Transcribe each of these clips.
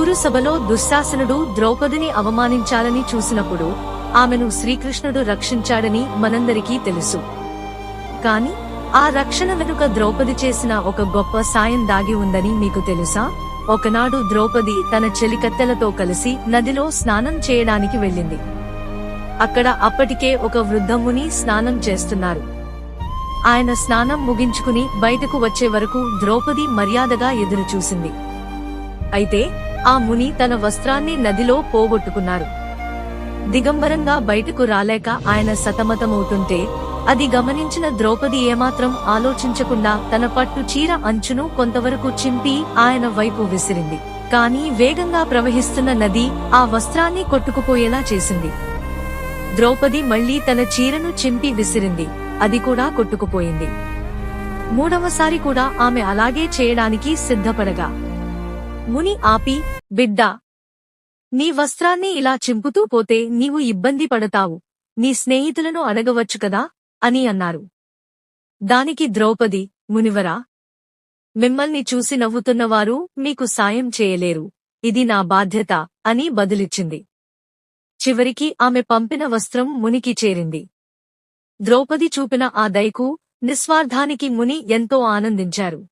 కురుసభలో దుశ్శాసనుడు ద్రౌపదిని అవమానించాలని చూసినప్పుడు ఆమెను శ్రీకృష్ణుడు రక్షించాడని మనందరికీ తెలుసు. కాని ఆ రక్షణ వెనుక ద్రౌపది చేసిన ఒక గొప్ప సాయం దాగి ఉందని మీకు తెలుసా? ఒకనాడు ద్రౌపది తన చెలికత్తెలతో కలిసి నదిలో స్నానం చేయడానికి వెళ్ళింది. అక్కడ అప్పటికే ఒక వృద్ధముని స్నానం చేస్తున్నారు. ఆయన స్నానం ముగించుకుని బయటకు వచ్చే వరకు ద్రౌపది మర్యాదగా ఎదురుచూసింది. అయితే ఆ ముని తన వస్త్రాన్ని నదిలో పోగొట్టుకున్నారు. దిగంబరంగా బయటకు రాలేక ఆయన సతమతమవుతుంటే అది గమనించిన ద్రౌపది ఏమాత్రం ఆలోచించకుండా తన పట్టు చీర అంచును కొంతవరకు చింపి ఆయన వైపు విసిరింది. కానీ వేగంగా ప్రవహిస్తున్న నది ఆ వస్త్రాన్ని కొట్టుకుపోయేలా చేసింది. ద్రౌపది మళ్ళీ తన చీరను చింపి విసిరింది. అది కూడా కొట్టుకుపోయింది. మూడవసారి కూడా ఆమె అలాగే చేయడానికి సిద్ధపడగా ముని ఆపి బిడ్డా నీ వస్త్రాన్ని ఇలా చింపుతూ పోతే నీవు ఇబ్బంది పడతావు. నీ స్నేహితులను అడగవచ్చు కదా అని అన్నారు. దానికి ద్రౌపది మునివరా మిమ్మల్ని చూసి నవ్వుతున్నవారు మీకు సాయం చేయలేరు. ఇది నా బాధ్యత అని బదులిచ్చింది. చివరికి ఆమె పంపిన వస్త్రం మునికి చేరింది. ద్రౌపది చూపిన ఆ దయకు నిస్వార్థానికి ముని ఎంతో ఆనందించారు.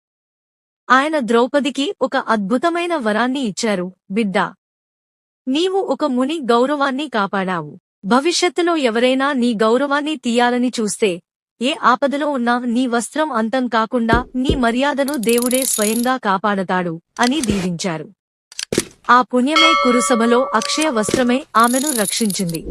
ఆయన ద్రౌపదికి ఒక అద్భుతమైన వరాన్ని ఇచ్చారు. బిడ్డా నీవు ఒక ముని గౌరవాన్ని కాపాడావు. భవిష్యత్తులో ఎవరైనా నీ గౌరవాన్ని తీయాలని చూస్తే ఏ ఆపదలో ఉన్నా నీ వస్త్రం అంతం కాకుండా నీ మర్యాదను దేవుడే స్వయంగా కాపాడతాడు అని దీవించారు. ఆ పుణ్యమే కురుసభలో అక్షయ వస్త్రమే ఆమెను రక్షించింది.